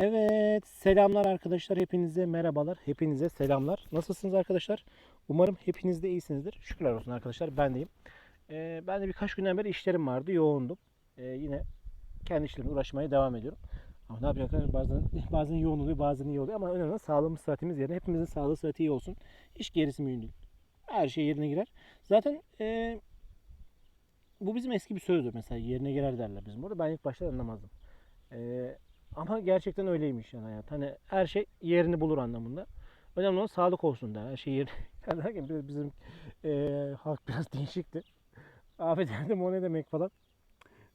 Evet, selamlar arkadaşlar. Hepinize merhabalar. Hepinize selamlar. Nasılsınız arkadaşlar? Umarım hepiniz de iyisinizdir. Şükürler olsun arkadaşlar. Ben deyim. Ee, ben de birkaç günden beri işlerim vardı. Yoğundum. Ee, yine kendi işlerimle uğraşmaya devam ediyorum. Ama ne arkadaşlar? Bazen, bazen yoğun oluyor, bazen iyi oluyor. Ama önemli olan sağlığımız, sıhhatimiz yerine. Hepimizin sağlığı, sıhhati iyi olsun. Hiç gerisi mühim değil. Her şey yerine girer. Zaten ee, bu bizim eski bir sözdür mesela. Yerine girer derler bizim burada. Ben ilk başta anlamazdım. Ee, ama gerçekten öyleymiş yani hayat. Hani her şey yerini bulur anlamında. Önemli olan sağlık olsun da. Her şey. Yani biraz bizim eee halk biraz değişikti. Affederdim o ne demek falan.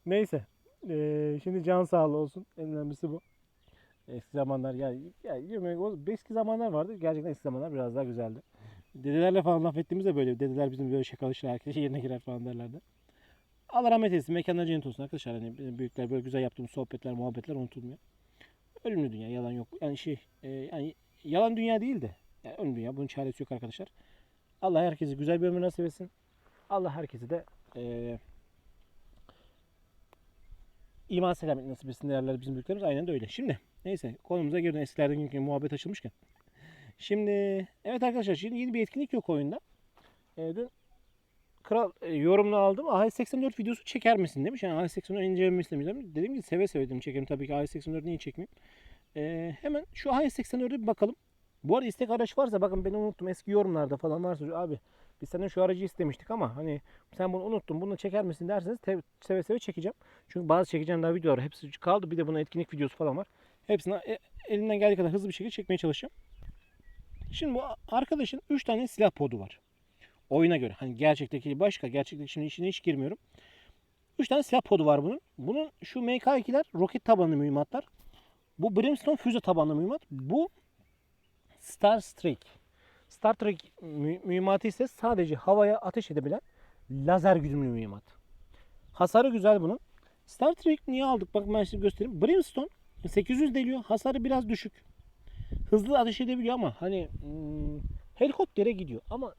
Neyse. Eee, şimdi can sağlığı olsun. En önemlisi bu. Eski zamanlar ya, ya yemek- o eski zamanlar vardı. Gerçekten eski zamanlar biraz daha güzeldi. Dedelerle falan laf ettiğimizde böyle. Dedeler bizim böyle şakalaşır herkes yerine girer falan derlerdi. Allah rahmet eylesin. Mekanlar cennet olsun arkadaşlar. Hani büyükler böyle güzel yaptığımız sohbetler, muhabbetler unutulmuyor. Ölümlü dünya yalan yok. Yani şey e, yani yalan dünya değil de yani ölüm dünya bunun çaresi yok arkadaşlar. Allah herkese güzel bir ömür nasip etsin. Allah herkese de e, iman selamet nasip etsin değerler bizim büyüklerimiz aynen de öyle. Şimdi neyse konumuza geri. Eskilerden günkü muhabbet açılmışken. Şimdi evet arkadaşlar şimdi yeni bir etkinlik yok oyunda. E, dün Kral e, yorumunu aldım. AS84 videosu çeker misin demiş. Yani AS84 incelemesini dedim. Dedim ki seve seve dedim çekerim tabii ki AS84 niye çekmeyeyim. E, hemen şu AS84'e bir bakalım. Bu arada istek araç varsa bakın ben unuttum. Eski yorumlarda falan varsa abi biz senden şu aracı istemiştik ama hani sen bunu unuttun bunu çeker misin derseniz te- seve seve çekeceğim. Çünkü bazı çekeceğim daha videolar hepsi kaldı. Bir de bunun etkinlik videosu falan var. Hepsini e, elimden geldiği kadar hızlı bir şekilde çekmeye çalışacağım. Şimdi bu arkadaşın 3 tane silah podu var oyuna göre. Hani gerçekteki başka. Gerçekteki şimdi içine hiç girmiyorum. 3 tane silah podu var bunun. Bunun şu MK2'ler roket tabanlı mühimmatlar. Bu Brimstone füze tabanlı mühimmat. Bu Star Streak. Star Trek mü- mühimmatı ise sadece havaya ateş edebilen lazer güdümlü mühimmat. Hasarı güzel bunun. Star Trek niye aldık? Bak ben size göstereyim. Brimstone 800 deliyor. Hasarı biraz düşük. Hızlı ateş edebiliyor ama hani hmm, helikoptere gidiyor. Ama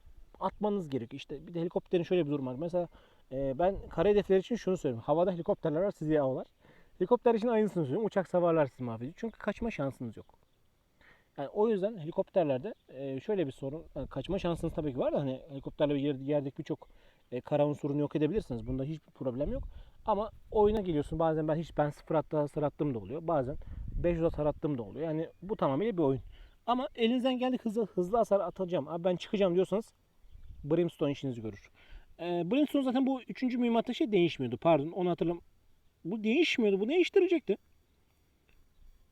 atmanız gerekiyor. İşte bir de helikopterin şöyle bir durum var. Mesela e, ben kara hedefler için şunu söylüyorum. Havada helikopterler var sizi avlar. Helikopter için aynısını söylüyorum. Uçak savarlar sizi mahvediyor. Çünkü kaçma şansınız yok. Yani o yüzden helikopterlerde e, şöyle bir sorun. yani kaçma şansınız tabii ki var da hani helikopterle yer, yerdeki birçok e, kara unsurunu yok edebilirsiniz. Bunda hiçbir problem yok. Ama oyuna geliyorsun. Bazen ben hiç ben sıfır hatta hasar attığım da oluyor. Bazen 500 hasar attığım da oluyor. Yani bu tamamıyla bir oyun. Ama elinizden geldi hızlı hızlı hasar atacağım. Abi ben çıkacağım diyorsanız Brimstone işinizi görür. Ee, Brimstone zaten bu üçüncü mühimmatta şey değişmiyordu. Pardon onu hatırlam. Bu değişmiyordu. Bu değiştirecekti.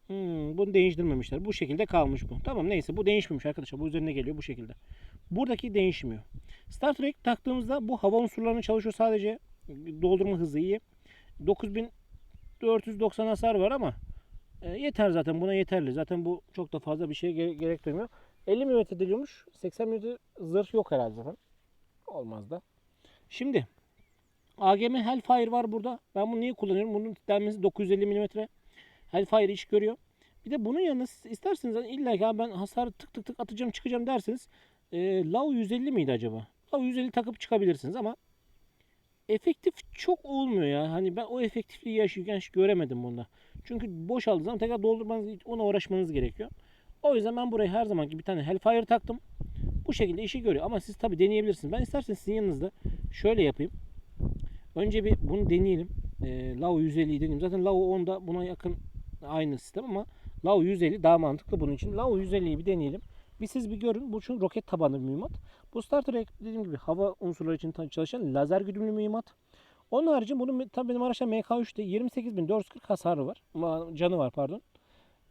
Hmm, bunu değiştirmemişler. Bu şekilde kalmış bu. Tamam neyse bu değişmemiş arkadaşlar. Bu üzerine geliyor bu şekilde. Buradaki değişmiyor. Star Trek taktığımızda bu hava unsurlarına çalışıyor sadece. Doldurma hızı iyi. 9490 hasar var ama e, yeter zaten. Buna yeterli. Zaten bu çok da fazla bir şeye gere- gerek. 50 mm deliyormuş. 80 mm zırh yok herhalde zaten. Olmaz da. Şimdi AGM Hellfire var burada. Ben bunu niye kullanıyorum? Bunun denmesi 950 mm. Hellfire iş görüyor. Bir de bunun yanına siz isterseniz hani illa ki "Abi ben hasarı tık tık tık atacağım çıkacağım derseniz e, Lav 150 miydi acaba? Lav 150 takıp çıkabilirsiniz ama efektif çok olmuyor ya. Hani ben o efektifliği yaşarken hiç göremedim bunda. Çünkü boşaldığı zaman tekrar doldurmanız, ona uğraşmanız gerekiyor. O yüzden ben buraya her zamanki bir tane Hellfire taktım. Bu şekilde işi görüyor. Ama siz tabi deneyebilirsiniz. Ben isterseniz sizin yanınızda şöyle yapayım. Önce bir bunu deneyelim. E, Lao 150'yi deneyeyim. Zaten Lao 10'da buna yakın aynı sistem ama Lao 150 daha mantıklı bunun için. Lao 150'yi bir deneyelim. Bir siz bir görün. Bu çünkü roket tabanlı bir mühimmat. Bu Star Trek dediğim gibi hava unsurları için çalışan lazer güdümlü mühimmat. Onun harici bunun tabii benim araçta MK3'te 28.440 hasarı var. Canı var pardon.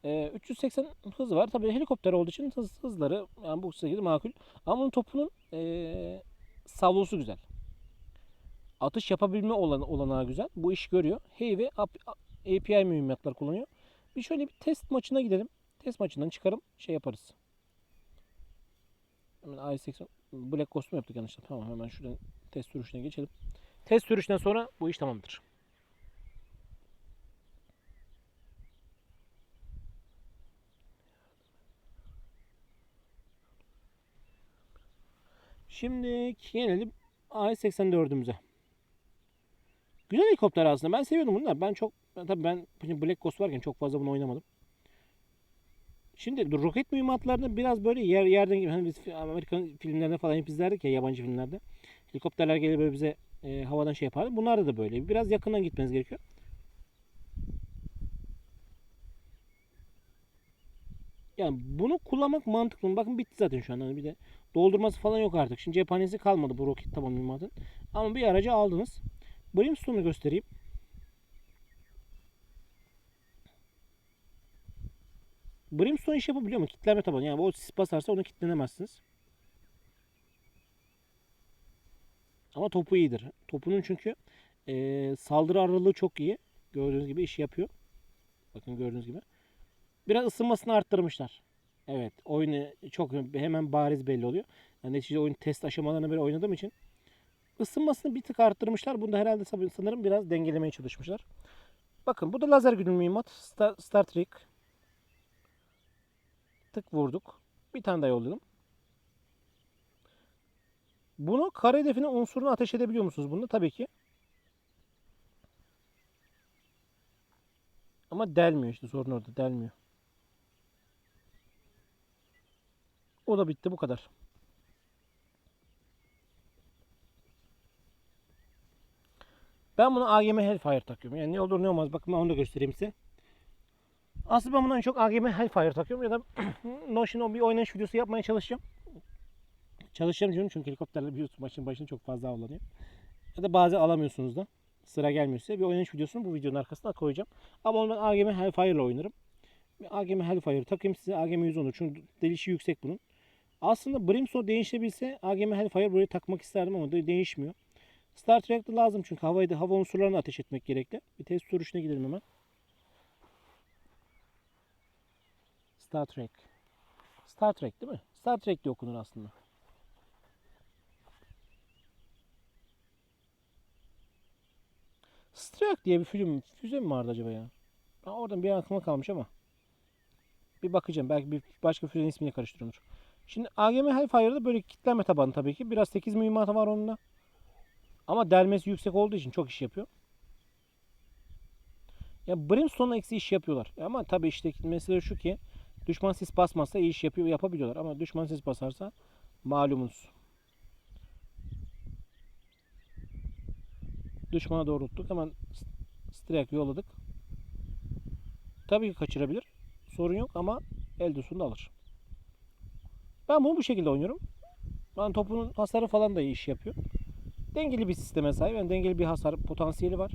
Ee, 380 hızı var. Tabii helikopter olduğu için hız, hızları yani bu şekilde makul. Ama bunun topunun ee, savlusu güzel. Atış yapabilme olan, olanağı güzel. Bu iş görüyor. Hey ve ap- API mühimmatlar kullanıyor. Bir şöyle bir test maçına gidelim. Test maçından çıkarım şey yaparız. Hemen i80 Black Ghost yaptık yanlışlıkla? Tamam hemen şuradan test sürüşüne geçelim. Test sürüşünden sonra bu iş tamamdır. Şimdi gelelim A84'ümüze. Güzel helikopter aslında. Ben seviyordum bunu da. Ben çok tabii ben Black Ghost varken çok fazla bunu oynamadım. Şimdi roket mühimmatlarında biraz böyle yer yerden gibi hani biz Amerikan filmlerinde falan hep izlerdik ya yabancı filmlerde. Helikopterler gelir böyle bize e, havadan şey yapardı. Bunlarda da böyle. Biraz yakından gitmeniz gerekiyor. Yani bunu kullanmak mantıklı. mı? Bakın bitti zaten şu an. Hani bir de doldurması falan yok artık. Şimdi cephanesi kalmadı bu roket taban mühimmatın. Ama bir aracı aldınız. Brimstone'u göstereyim. Brimstone iş yapabiliyor mu? Kitleme tabanı. Yani o sis basarsa onu kitlenemezsiniz. Ama topu iyidir. Topunun çünkü eee, saldırı aralığı çok iyi. Gördüğünüz gibi iş yapıyor. Bakın gördüğünüz gibi. Biraz ısınmasını arttırmışlar. Evet. Oyunu çok hemen bariz belli oluyor. Yani neticede oyun test aşamalarını böyle oynadığım için ısınmasını bir tık arttırmışlar. Bunu da herhalde sanırım biraz dengelemeye çalışmışlar. Bakın bu da lazer güdümlü mühimmat. Star, Star Trek. Tık vurduk. Bir tane daha yolladım. Bunu kare hedefine unsurunu ateş edebiliyor musunuz bunda? Tabii ki. Ama delmiyor işte sorun orada delmiyor. O da bitti bu kadar. Ben bunu AGM Hellfire takıyorum. Yani ne olur ne olmaz. Bakın ben onu da göstereyim size. Aslında ben bundan çok AGM Hellfire takıyorum ya da Notion bir oynanış videosu yapmaya çalışacağım. Çalışacağım diyorum çünkü helikopterler biliyorsun başın başına çok fazla avlanıyor. Ya da bazen alamıyorsunuz da. Sıra gelmiyor size. Bir oynanış videosunu bu videonun arkasına koyacağım. Ama onu ben AGM Hellfire ile oynarım. AGM Hellfire takayım size AGM 110'u. Çünkü delişi yüksek bunun. Aslında Brimstone değişebilse AGM Hellfire buraya takmak isterdim ama de- değişmiyor. Star Trek'te lazım çünkü havayı hava unsurlarını ateş etmek gerekli. Bir test sürüşüne gidelim hemen. Star Trek. Star Trek değil mi? Star Trek diye okunur aslında. Strike diye bir film, füze mi vardı acaba ya? Ben oradan bir aklıma kalmış ama. Bir bakacağım. Belki bir başka füzenin ismini karıştırıyordur. Şimdi AGM Hellfire'da böyle kitleme tabanı tabii ki. Biraz 8 mühimmatı var onunla. Ama delmesi yüksek olduğu için çok iş yapıyor. Ya Brimstone'la eksi iş yapıyorlar. Ama tabii işte mesele şu ki düşman sis basmazsa iyi iş yapıyor, yapabiliyorlar. Ama düşman sis basarsa malumunuz. Düşmana doğrulttuk. Hemen strike yolladık. Tabii ki kaçırabilir. Sorun yok ama elde sonunda alır. Ben bunu bu şekilde oynuyorum. Ben topunun hasarı falan da iyi iş yapıyor. Dengeli bir sisteme sahip. Yani dengeli bir hasar potansiyeli var.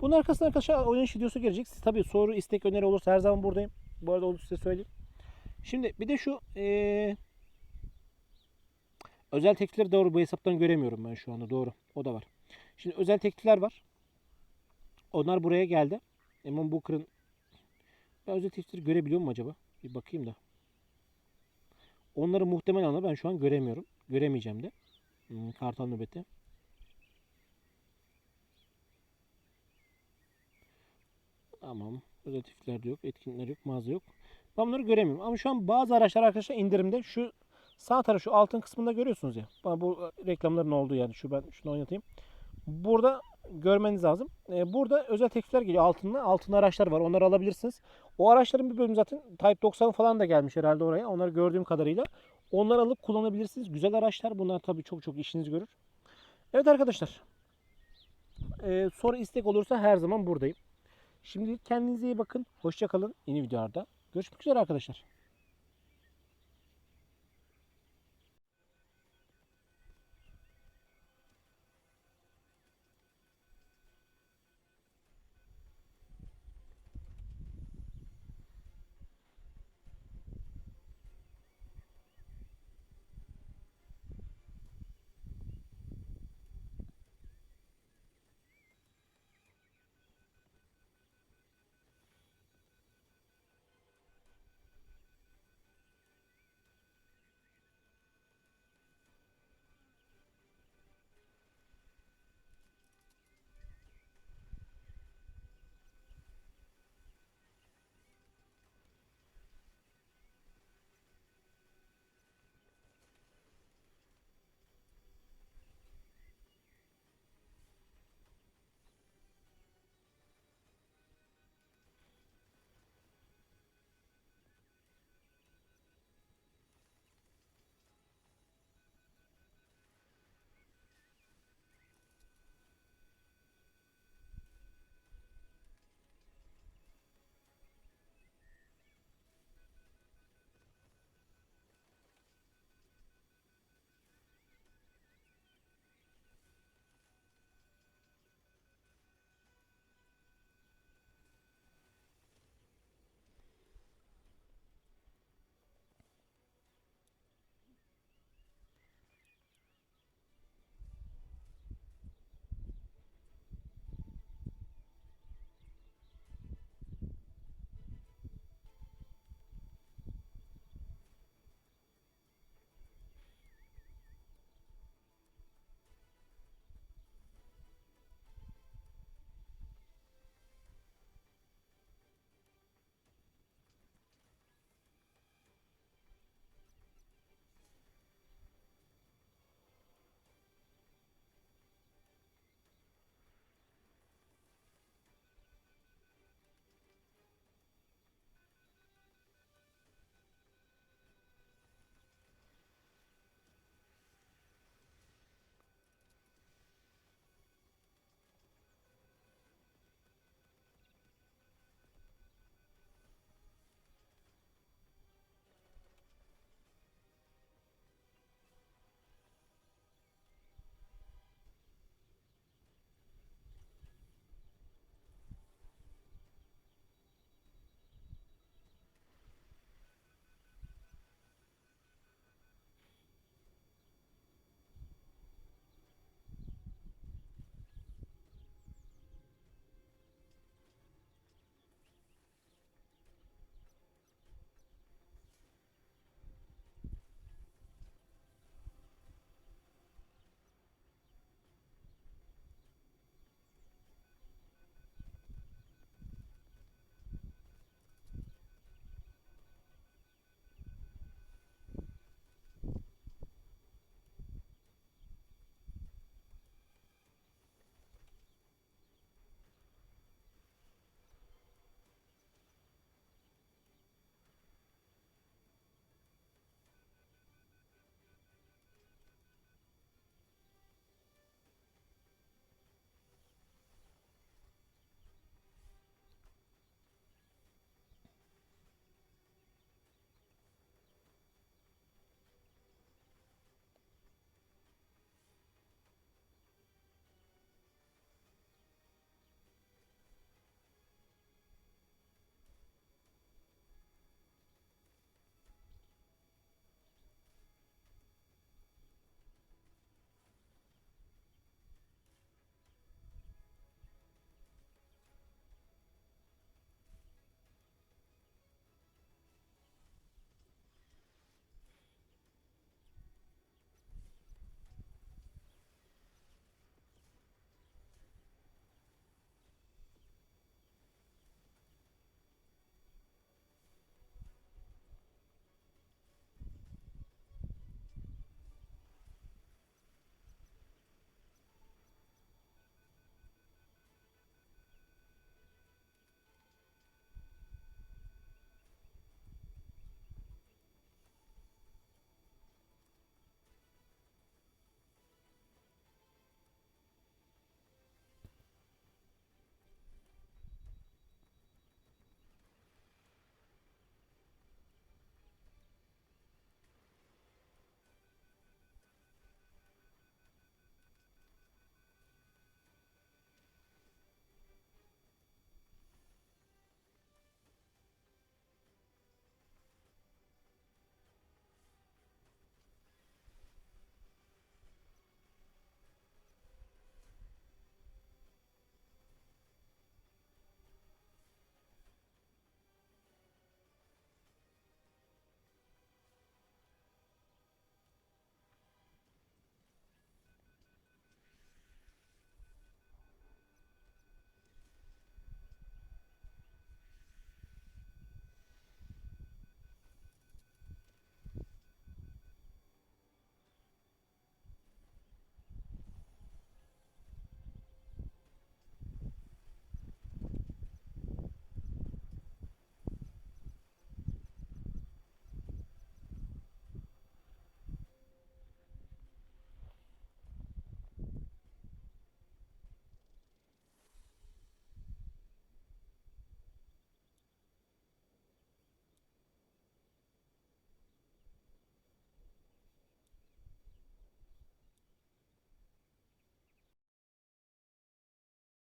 Bunun arkasından arkadaşlar oynanış videosu gelecek. Siz tabii soru, istek, öneri olursa her zaman buradayım. Bu arada onu size söyleyeyim. Şimdi bir de şu eee, özel teklifleri doğru bu hesaptan göremiyorum ben şu anda. Doğru. O da var. Şimdi özel teklifler var. Onlar buraya geldi. Eamon Booker'ın ben özel teklifleri görebiliyor muyum acaba? Bir bakayım da. Onları muhtemelen ama ben şu an göremiyorum. Göremeyeceğim de. Hmm, Kartal nöbeti. Tamam. Özel teklifler de yok. Etkinlikler yok. Mağaza yok. Ben bunları göremiyorum. Ama şu an bazı araçlar arkadaşlar indirimde. Şu sağ taraf şu altın kısmında görüyorsunuz ya. Bana bu reklamların olduğu yani. Şu ben şunu oynatayım. Burada görmeniz lazım. Ee, burada özel teklifler geliyor altında. Altında araçlar var. Onları alabilirsiniz. O araçların bir bölümü zaten Type 90 falan da gelmiş herhalde oraya. Onları gördüğüm kadarıyla. Onları alıp kullanabilirsiniz. Güzel araçlar. Bunlar tabii çok çok işiniz görür. Evet arkadaşlar. Ee, soru istek olursa her zaman buradayım. Şimdilik kendinize iyi bakın. Hoşça kalın. Yeni videolarda görüşmek üzere arkadaşlar.